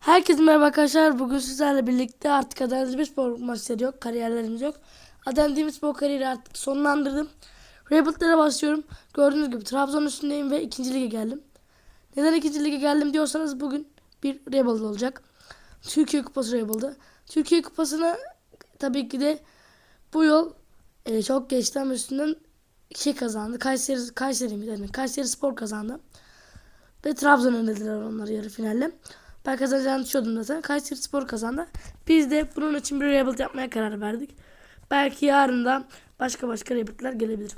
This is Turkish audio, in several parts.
Herkese merhaba arkadaşlar. Bugün sizlerle birlikte artık Adana Demirspor maçları yok. Kariyerlerimiz yok. Adana Demirspor kariyeri artık sonlandırdım. Rebuild'lere başlıyorum. Gördüğünüz gibi Trabzon üstündeyim ve ikinci lige geldim. Neden ikinci lige geldim diyorsanız bugün bir Rebuild olacak. Türkiye Kupası Rebuild'ı. Türkiye Kupası'nı tabii ki de bu yıl e, çok geçti ama üstünden şey kazandı. Kayseri, Kayseri mi dedim? Kayseri Spor kazandı. Ve Trabzon önlediler onları yarı finalle. Ben kazanacağını düşünüyordum zaten. Kayseri Spor kazandı. Biz de bunun için bir rebuild yapmaya karar verdik. Belki yarın da başka başka rebuild'ler gelebilir.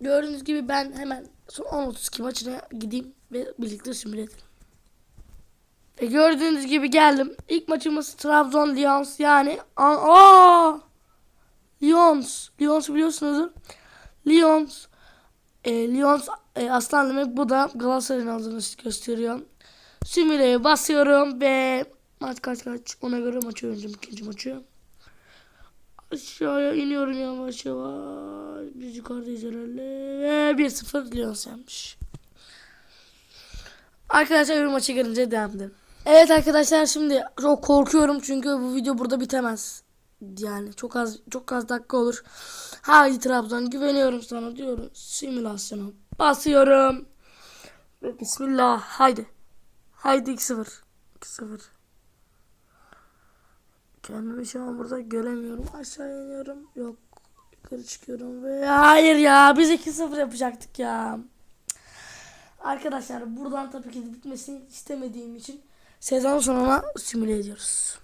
Gördüğünüz gibi ben hemen son 10-32 maçına gideyim ve birlikte simüle edelim. Ve gördüğünüz gibi geldim. İlk maçımız Trabzon Lions yani aa Lions. Lions biliyorsunuzdur. Lions e, Lions e, aslan demek bu da Galatasaray'ın aldığını gösteriyor. Simüle'ye basıyorum ve maç kaç kaç ona göre maçı oynayacağım ikinci maçı. Aşağıya iniyorum yavaş yavaş. Biz yukarıdayız herhalde. Ve 1-0 Lions yenmiş. Arkadaşlar bir maçı gelince devam edelim. Evet arkadaşlar şimdi çok korkuyorum çünkü bu video burada bitemez. Yani çok az çok az dakika olur. Haydi Trabzon güveniyorum sana diyorum. Simülasyona basıyorum. Ve bismillah haydi. Haydi 2-0. 2-0. Kendimi şu an burada göremiyorum. Aşağı iniyorum. Yok. Yukarı çıkıyorum ve hayır ya biz 2-0 yapacaktık ya. Arkadaşlar buradan tabii ki de bitmesini istemediğim için sezon sonuna simüle ediyoruz.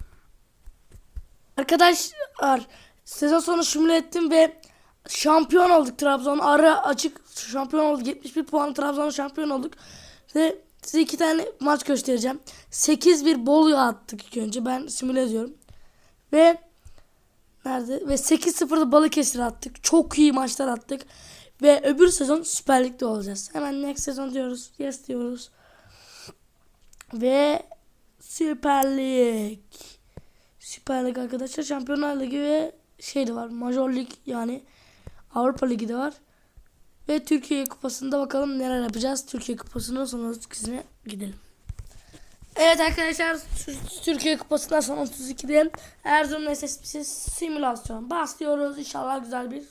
Arkadaşlar sezon sonu simüle ettim ve şampiyon olduk Trabzon. Ara açık şampiyon olduk. 71 puan Trabzon şampiyon olduk. Ve size iki tane maç göstereceğim. 8-1 Bolu'ya attık ilk önce. Ben simüle ediyorum. Ve nerede? Ve 8-0'da Balıkesir attık. Çok iyi maçlar attık. Ve öbür sezon Süper Lig'de olacağız. Hemen next sezon diyoruz. Yes diyoruz. Ve Süper Lig. Süper Lig arkadaşlar. Şampiyonlar Ligi ve şey de var. Major Lig yani Avrupa Ligi de var. Ve Türkiye Kupası'nda bakalım neler yapacağız. Türkiye Kupası'nın son 32'sine gidelim. Evet arkadaşlar Tür- Türkiye Kupası'ndan son 32'de Erzurum SSB'si simülasyon başlıyoruz. İnşallah güzel bir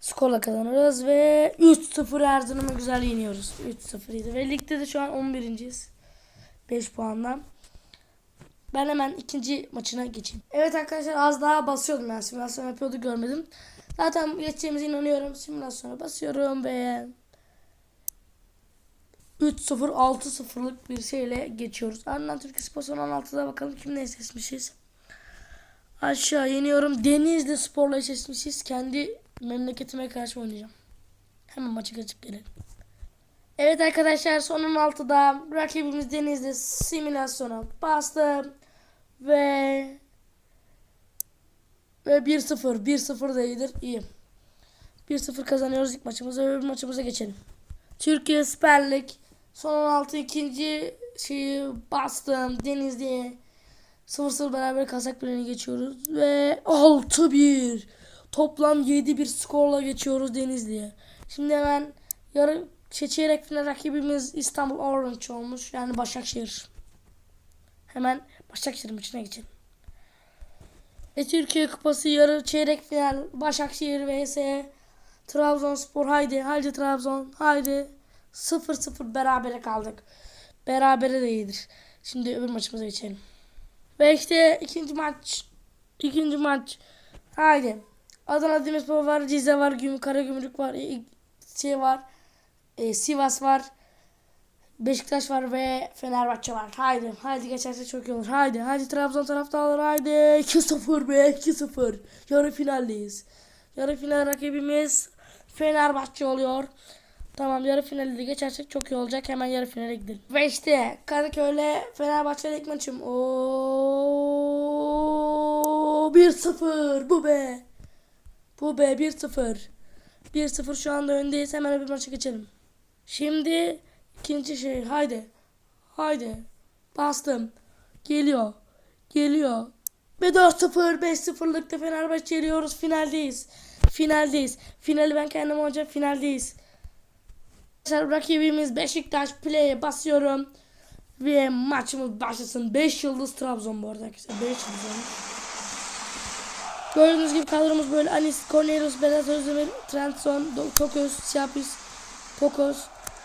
skorla kazanırız ve 3-0 Erzurum'a güzel yeniyoruz. 3-0 idi ve ligde de şu an 11.yiz. 5 puanla. Ben hemen ikinci maçına geçeyim. Evet arkadaşlar az daha basıyordum yani simülasyon yapıyordu görmedim. Zaten geçeceğimize inanıyorum. Simülasyona basıyorum ve 3-0 6-0'lık bir şeyle geçiyoruz. Ardından Türkiye Spor son 16'da bakalım kimle eşleşmişiz. Aşağı iniyorum. Denizli Spor'la eşleşmişiz. Kendi memleketime karşı oynayacağım. Hemen maçı geçip gelelim. Evet arkadaşlar son 16'da rakibimiz Denizli simülasyona bastım. Ve ve 1-0. 1-0 da iyidir. İyi. 1-0 kazanıyoruz ilk maçımızı. Öbür maçımıza geçelim. Türkiye Süper Lig son 16 ikinci şeyi bastım. Denizli'ye 0-0 beraber Kazak Birliği'ne geçiyoruz. Ve 6-1. Toplam 7-1 skorla geçiyoruz Denizli'ye. Şimdi hemen yarı çeyrek final rakibimiz İstanbul Orange olmuş. Yani Başakşehir. Hemen Başakşehir maçına geçelim. Ve Türkiye Kupası yarı çeyrek final Başakşehir vs Trabzonspor haydi haydi Trabzon haydi 0-0 berabere kaldık. Berabere de iyidir. Şimdi öbür maçımıza geçelim. Ve işte ikinci maç. ikinci maç. Haydi. Adana Demirspor var, Rize var, Güm Karagümrük var, şey var. e, Sivas var. Beşiktaş var ve Fenerbahçe var. Haydi. Haydi geçerse çok iyi olur. Haydi. Haydi Trabzon taraftarları haydi. 2-0 be 2-0. Yarı finaldeyiz. Yarı final rakibimiz Fenerbahçe oluyor. Tamam yarı finali de geçersek çok iyi olacak. Hemen yarı finale gidelim. Ve işte Kadıköy'le Fenerbahçe'yle ilk maçım. Oo 1-0 bu be. Bu be 1-0. 1-0 şu anda öndeyiz. Hemen öbür maça geçelim. Şimdi ikinci şey. Haydi. Haydi. Bastım. Geliyor. Geliyor. Ve 4-0 5-0'lıkta Fenerbahçe yeniyoruz. Finaldeyiz. Finaldeyiz. Finali ben kendim oynayacağım. Finaldeyiz. Arkadaşlar rakibimiz Beşiktaş play'e basıyorum. Ve maçımız başlasın. 5 yıldız Trabzon bu arada arkadaşlar. 5 yıldız. Gördüğünüz gibi kadromuz böyle. Anis, Cornelius, Berat Özdemir, Trentson, Toköz, Siapis, Pokos,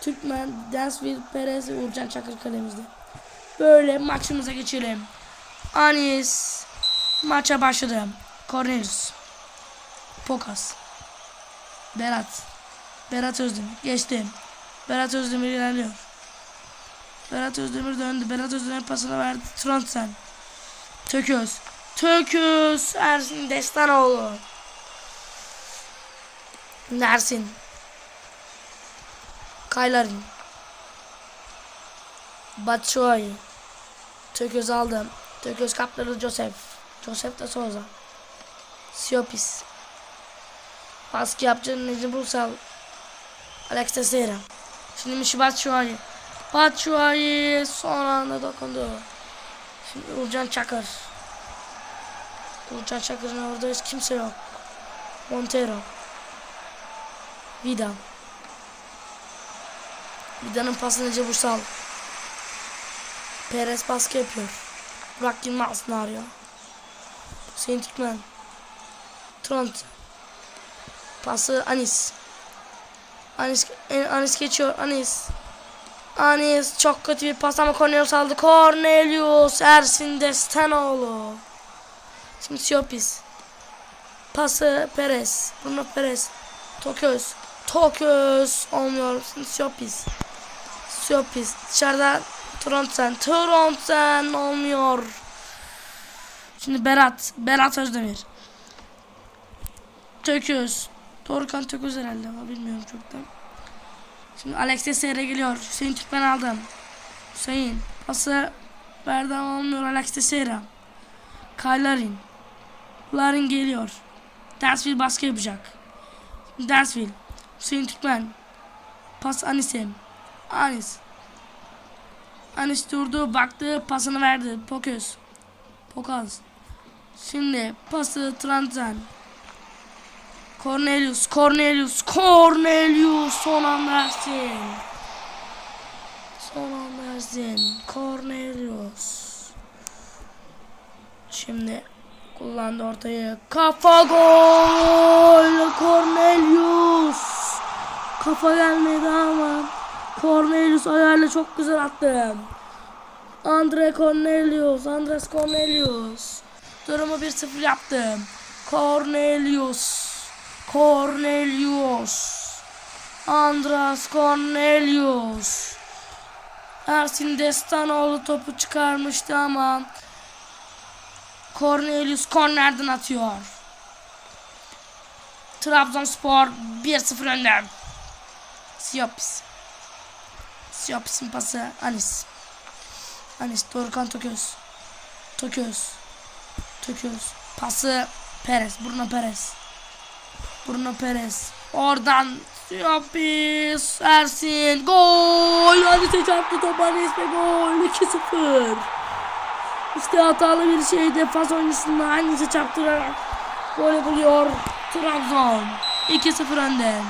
Türkmen, Dansville, Perez ve Uğurcan Çakır kalemizde. Böyle maçımıza geçelim. Anis maça başladı. Cornelius, Pokas, Berat, Berat Özdemir geçti. Berat Özdemir ilerliyor. Berat Özdemir döndü. Berat Özdemir pasını verdi. Trondsen. Tököz. Tököz. Ersin Destanoğlu. Dersin. Kaylarin. Batshuayi. Tököz aldı. Tököz kaptırdı Joseph. Joseph de Souza. Siopis. Baskı yapacağını Necip Uysal. Alex Teixeira. Şimdi Mişi Batshuayi. Batshuayi son anda dokundu. Şimdi Uğurcan Çakır. Uğurcan Çakır'ın orada hiç kimse yok. Montero. Vida. Vida'nın pasını Necip Uysal. Perez baskı yapıyor. Burak Yılmaz arıyor? Hüseyin Türkmen. Tront. Pası Anis. Anis, Anis geçiyor. Anis. Anis çok kötü bir pas ama Cornelius aldı. Cornelius Ersin Destanoğlu. Şimdi Siopis. Pası Perez. Bruno Perez. Toköz. Toköz. Olmuyor. Şimdi Siopis. Siopis. Dışarıda Trondsen. Trondsen. Olmuyor. Şimdi Berat. Berat Özdemir. Tököz. Dorukhan Tököz herhalde ama bilmiyorum çok da. Şimdi Alex Teixeira geliyor. Hüseyin Türkmen aldım. Hüseyin. Pası verdi ama olmuyor Alex Teixeira. Kaylarin. Larin geliyor. Dansville baskı yapacak. Dansville. Hüseyin Türkmen. Pas Anis'e. Anis. Anis durdu. Baktı. Pasını verdi. Poköz. Pokaz. Şimdi pası Transen. Cornelius, Cornelius, Cornelius son an versin. Son an versin. Cornelius. Şimdi kullandı ortayı. Kafa gol. Cornelius. Kafa gelmedi ama Cornelius ayağıyla çok güzel attı. Andre Cornelius, Andres Cornelius. Durumu 1-0 yaptı. Cornelius. Cornelius. Andras Cornelius. Ersin Destanoğlu topu çıkarmıştı ama Cornelius kornerden atıyor. Trabzonspor 1-0 önde. Siopis. Siopis'in pası Anis. Anis Dorukhan Toköz. Toköz. Tököz. Pası Perez. Bruno Perez. Bruno Perez. Oradan Siopis. Ersin. Gol. Anis'e çarptı top Anis ve gol. 2-0. İşte hatalı bir şey defans oyuncusunda Anis'e çarptırarak gol buluyor. Trabzon. 2-0 önde.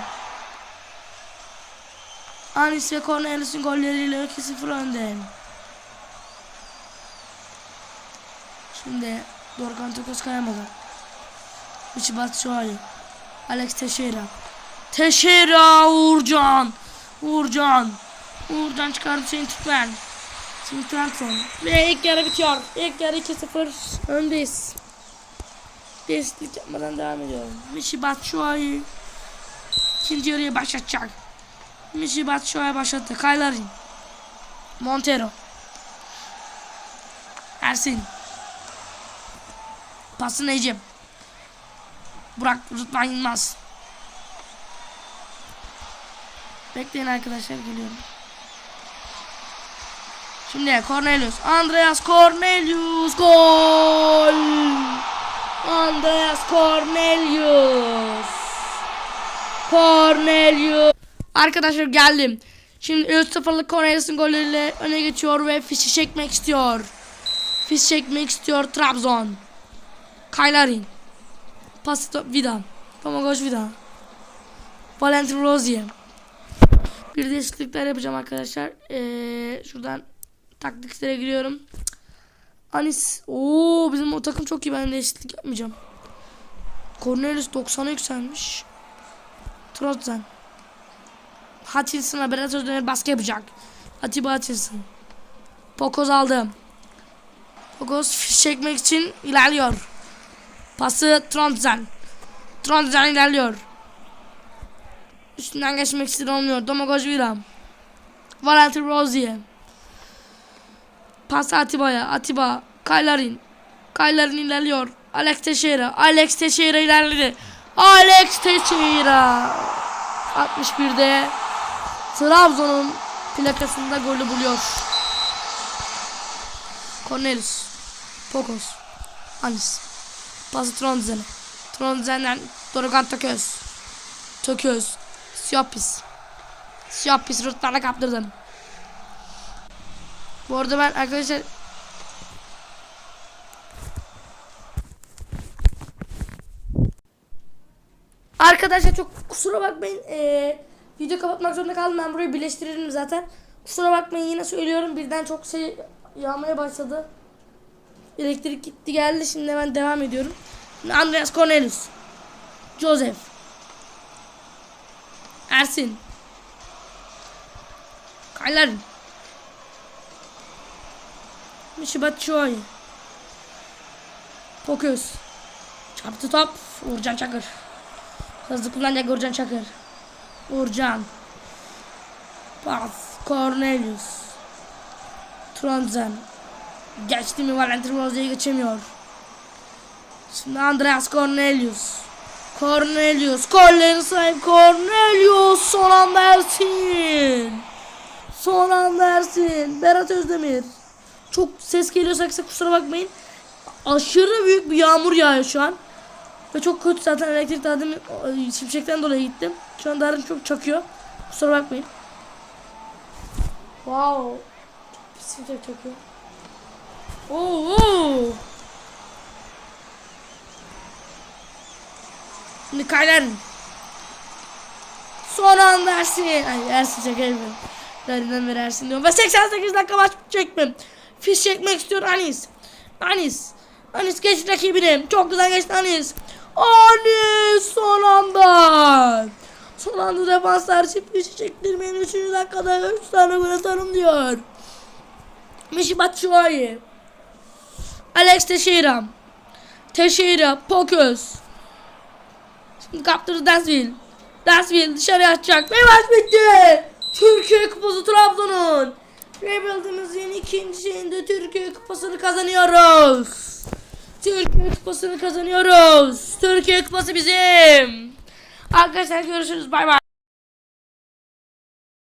Anis ve Cornelius'un golleriyle 2-0 önde. Şimdi Dorgan Toköz kayamadı. Üçü Batshuayi. Alex Teixeira. Teixeira Uğurcan. Uğurcan. Uğurcan çıkardı Hüseyin Türkmen. Şimdi Trabzon. Ve ilk yarı bitiyor. İlk yarı 2-0 öndeyiz. Değişiklik yapmadan devam ediyorum. Mişi Batshuayi ikinci yarıyı başlatacak. Mişi Batshuayi başlattı. Kaylarin. Montero. Ersin. Pası Necip. Burak Rıdvan Yılmaz. Bekleyin arkadaşlar geliyorum. Şimdi Cornelius. Andreas Cornelius. Gol. Andreas Cornelius. Cornelius. Arkadaşlar geldim. Şimdi 3-0'lık Cornelius'un golleriyle öne geçiyor ve fişi çekmek istiyor. Fiş çekmek istiyor Trabzon. Kaylarin. Pasto Vida. Tomagos Vida. Valentin Rozier. Bir değişiklikler yapacağım arkadaşlar. Ee, şuradan taktiklere giriyorum. Anis. Oo bizim o takım çok iyi. Ben değişiklik yapmayacağım. Cornelius 90'a yükselmiş. Trotzen. Hutchinson'a biraz döner baskı yapacak. Atiba Hutchinson. Pokoz aldım. Pokoz fiş çekmek için ilerliyor. Pası Trondzen. Trondzen ilerliyor. Üstünden geçmek istedim olmuyor. Domagoj Viram. Valentin Rozier. Pas Atiba'ya. Atiba. Kaylarin. Kaylarin ilerliyor. Alex Teixeira. Alex Teixeira ilerledi. Alex Teixeira. 61'de Trabzon'un plakasında golü buluyor. Cornelius. Pokos. Anis. Pası Tronzen'e. Tronzen'den Dorgan Tököz. Tököz. Siopis. Siopis rıhtlarla kaptırdım. Bu arada ben arkadaşlar Arkadaşlar çok kusura bakmayın. Ee, video kapatmak zorunda kaldım. Ben burayı birleştiririm zaten. Kusura bakmayın yine söylüyorum. Birden çok şey yağmaya başladı. Elektrik gitti geldi. Şimdi hemen devam ediyorum. Andreas Cornelius. Joseph. Ersin. Kayların. Mişibat Choi. Pokus. Çarptı top. Uğurcan Çakır. Hızlı kullanacak Uğurcan Çakır. Uğurcan. Pas. Cornelius. Tronzen. Geçti mi Valentin Rozi'ye geçemiyor. Şimdi Andreas Cornelius. Cornelius. Gollerin sahibi Cornelius. Son anda Ersin. Son anda Ersin. Berat Özdemir. Çok ses geliyorsa kusura bakmayın. Aşırı büyük bir yağmur yağıyor şu an. Ve çok kötü zaten elektrik daha demin şimşekten dolayı gittim. Şu an darım çok çakıyor. Kusura bakmayın. Wow. Çok pis şimşek çakıyor. Oo. oo. Şimdi Kaylan. Son anda Ersin. Ay Ersin çekerim. Derinden beri Ersin diyorum. Ve 88 dakika maç çekmem. Fiş çekmek istiyor Anis. Anis. Anis geç rakibini. Çok güzel geçti Anis. Anis son anda. Son anda defanslar çift çektirmeyin. 3. dakikada 3 tane atarım diyor. Mişi Batshuayi. Alex Teixeira. Teixeira. Pokus. Şimdi kaptırdı Dansville. Dansville dışarıya atacak. Ve maç bitti. Türkiye Kupası Trabzon'un. Rebuild'imizin ikinci şeyinde Türkiye Kupası'nı kazanıyoruz. Türkiye Kupası'nı kazanıyoruz. Türkiye Kupası bizim. Arkadaşlar görüşürüz. Bay bay.